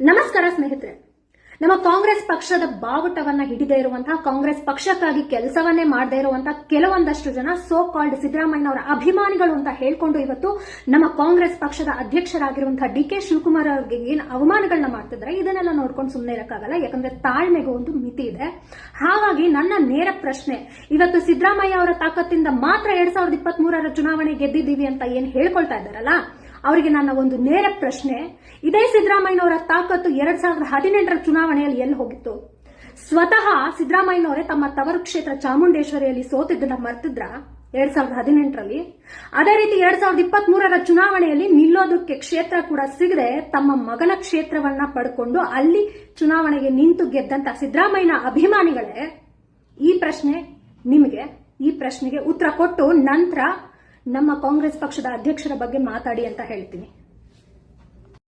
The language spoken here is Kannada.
ನಮಸ್ಕಾರ ಸ್ನೇಹಿತರೆ. ನಮ್ಮ ಕಾಂಗ್ರೆಸ್ ಪಕ್ಷದ ಬಾವುಟವನ್ನ ಹಿಡಿದೇ ಇರುವಂತಹ, ಕಾಂಗ್ರೆಸ್ ಪಕ್ಷಕ್ಕಾಗಿ ಕೆಲಸವನ್ನೇ ಮಾಡದೇ ಇರುವಂತಹ ಕೆಲವೊಂದಷ್ಟು ಜನ ಸೋ ಕಾಲ್ಡ್ ಸಿದ್ದರಾಮಯ್ಯ ಅವರ ಅಭಿಮಾನಿಗಳು ಅಂತ ಹೇಳ್ಕೊಂಡು ಇವತ್ತು ನಮ್ಮ ಕಾಂಗ್ರೆಸ್ ಪಕ್ಷದ ಅಧ್ಯಕ್ಷರಾಗಿರುವಂತಹ ಡಿ ಕೆ ಶಿವಕುಮಾರ್ ಅವರಿಗೆ ಏನು ಅವಮಾನಗಳನ್ನ ಮಾಡ್ತಿದ್ರೆ ಇದನ್ನೆಲ್ಲ ನೋಡ್ಕೊಂಡು ಸುಮ್ಮನೆ ಇರಕ್ಕಾಗಲ್ಲ. ಯಾಕಂದ್ರೆ ತಾಳ್ಮೆಗೂ ಒಂದು ಮಿತಿ ಇದೆ. ಹಾಗಾಗಿ ನನ್ನ ನೇರ ಪ್ರಶ್ನೆ, ಇವತ್ತು ಸಿದ್ದರಾಮಯ್ಯ ಅವರ ತಾಕತ್ತಿಂದ ಮಾತ್ರ ಎರಡ್ ಸಾವಿರದ ಇಪ್ಪತ್ತ್ಮೂರರ ಚುನಾವಣೆ ಗೆದ್ದಿದ್ದೀವಿ ಅಂತ ಏನ್ ಹೇಳ್ಕೊಳ್ತಾ ಇದ್ದಾರಲ್ಲ? ಅವರಿಗೆ ನನ್ನ ಒಂದು ನೇರ ಪ್ರಶ್ನೆ. ಇದೇ ಸಿದ್ದರಾಮಯ್ಯನವರ ತಾಕತ್ತು ಎರಡ್ ಸಾವಿರದ ಹದಿನೆಂಟರ ಚುನಾವಣೆಯಲ್ಲಿ ಎಲ್ಲಿ ಹೋಗಿತ್ತು? ಸ್ವತಃ ಸಿದ್ದರಾಮಯ್ಯನವರೇ ತಮ್ಮ ತವರು ಕ್ಷೇತ್ರ ಚಾಮುಂಡೇಶ್ವರಿಯಲ್ಲಿ ಸೋತಿದ್ದನ್ನ ಮರ್ತಿದ್ರ ಎರಡ್ ಸಾವಿರದ ಹದಿನೆಂಟರಲ್ಲಿ? ಅದೇ ರೀತಿ ಎರಡ್ ಸಾವಿರದ ಇಪ್ಪತ್ತ್ ಮೂರರ ಚುನಾವಣೆಯಲ್ಲಿ ನಿಲ್ಲೋದಕ್ಕೆ ಕ್ಷೇತ್ರ ಕೂಡ ಸಿಗದೆ ತಮ್ಮ ಮಗನ ಕ್ಷೇತ್ರವನ್ನ ಪಡ್ಕೊಂಡು ಅಲ್ಲಿ ಚುನಾವಣೆಗೆ ನಿಂತು ಗೆದ್ದಂತ ಸಿದ್ದರಾಮಯ್ಯನ ಅಭಿಮಾನಿಗಳೇ, ಈ ಪ್ರಶ್ನೆ ನಿಮಗೆ, ಈ ಪ್ರಶ್ನೆಗೆ ಉತ್ತರ ಕೊಟ್ಟು ನಂತರ ನಮ್ಮ ಕಾಂಗ್ರೆಸ್ ಪಕ್ಷದ ಅಧ್ಯಕ್ಷರ ಬಗ್ಗೆ ಮಾತಾಡಿ ಅಂತ ಹೇಳ್ತೀನಿ.